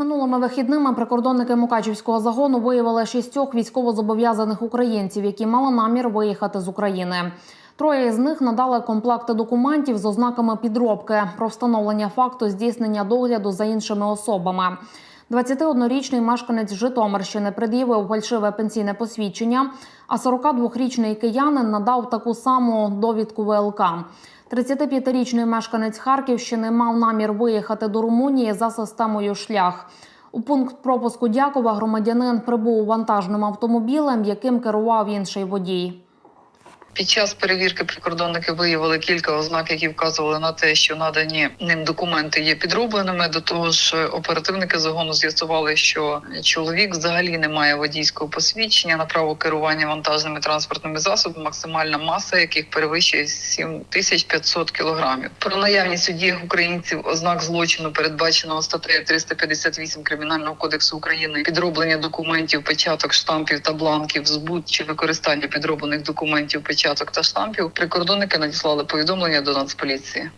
Минулими вихідними прикордонники Мукачівського загону виявили шістьох військовозобов'язаних українців, які мали намір виїхати з України. Троє із них надали комплекти документів з ознаками підробки про встановлення факту здійснення догляду за іншими особами. 21-річний мешканець Житомирщини пред'явив фальшиве пенсійне посвідчення, а 42-річний киянин надав таку саму довідку ВЛК. 35-річний мешканець Харківщини мав намір виїхати до Румунії за системою шлях. У пункт пропуску Дякова громадянин прибув вантажним автомобілем, яким керував інший водій. Під час перевірки прикордонники виявили кілька ознак, які вказували на те, що надані ним документи є підробленими. До того ж, оперативники загону з'ясували, що чоловік взагалі не має водійського посвідчення на право керування вантажними транспортними засобами, максимальна маса яких перевищує 7500 кілограмів. Про наявність у діях українців ознак злочину, передбаченого статтею 358 кримінального кодексу України, підроблення документів, печаток, штампів та бланків, збут чи використання підроблених документів, печаток та штампів. Прикордонники надіслали повідомлення до Нацполіції.